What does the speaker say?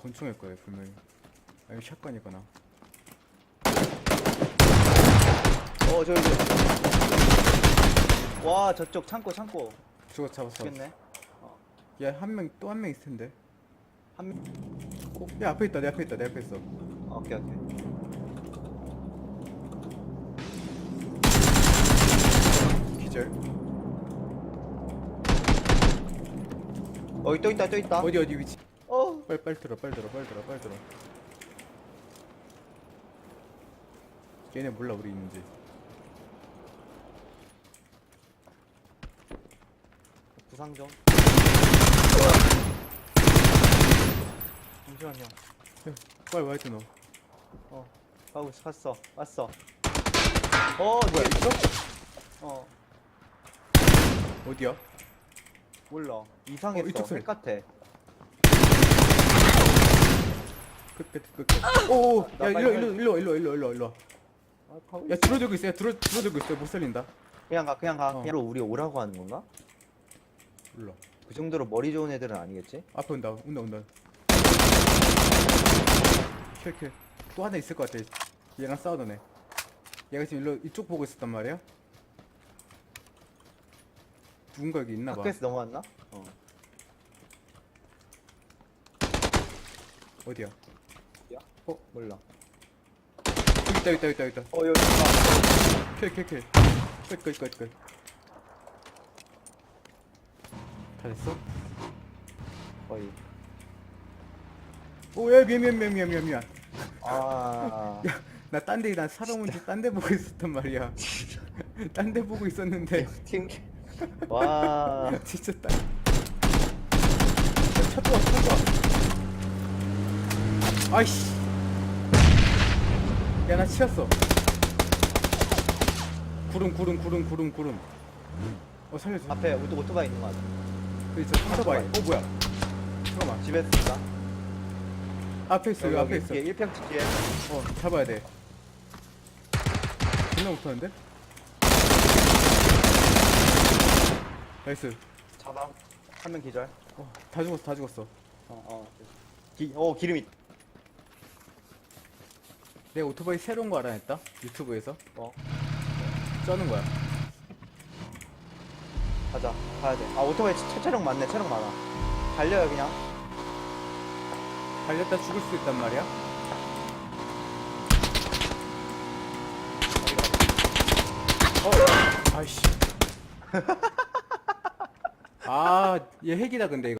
권총일 거예요 분명히. 아니면 샷건이거나. 어 저기 저기 와 저쪽 창고 창고. 저거 잡았어. 죽겠네. 야한 명 또 한 명 있을 텐데. 한 명. 어? 야 앞에 있다 내 앞에 있다 내 앞에 있어. 오케이 오케이. 기절. 어, 여기 또 있다 또 있다. 어디 어디 위치 어. 빨리 빨리 들어 빨리 들어 빨리 들어 빨리 들어. 얘네 몰라 우리 있는지. 부상 좀 잠시만요. 야, 빨리 와야 돼 너. 어. 가고 있어 갔어 왔어. 어 뭐야 있어? 어. 어디야? 몰라. 이상했어. 어, 이쪽 소리. 색 같아 끝끝 끝 끝. 오오 나 일로 빨리. 일로 일로 일로 일로 일로. 일로 아, 가고 야 있어. 줄어들고 있어 야 줄어 줄어들고 있어 못 살린다. 그냥 가 그냥 가. 어. 그냥 우리 오라고 하는 건가? 몰라 그 정도로 머리 좋은 애들은 아니겠지? 앞에 온다. 온다 온다. 킬킬 또 하나 있을 것 같아. 얘랑 싸우던 애. 얘가 지금 일로 이쪽 보고 있었단 말이야 누군가 여기 있나 봐. 학교에서 넘어왔나? 어. 어디야 몰라. 여기 있다 여기 있다 여기 있다 여기 있다. 어 여기 있다. 킬킬킬. 끝끝끝끝. 다 됐어? 거의. 오야 미안 미안 미안 미안 미안 미안 아. 나 딴 데 난 사람 온지 딴 데 보고 있었단 말이야. 딴 데 보고 있었는데. 팀. 와. 진짜 딴 야, 차 또 와, 차 또 와. 아이씨 야 나 치였어 구름 구름 구름 구름 구름 어 살려줘 앞에 오토, 오토바이 있는 거 같아. 있어 상서바이 어 뭐야 잠깐만 집에 있다. 앞에 있어 여기 앞에 있어 1평 뒤에. 어 잡아야 돼 존나 못하는데? 나이스 잡아. 한 명 기절. 어, 다 죽었어 다 죽었어 어, 어. 기, 어, 기름이. 내가 오토바이 새로운 거 알아냈다 유튜브에서 어, 쩌는 거야 가자. 가야 돼. 아, 오토바이 차, 차량 많네. 차량 많아. 달려요, 그냥. 달렸다 죽을 수 있단 말이야 어 아이씨 아 얘 핵이다 근데 이거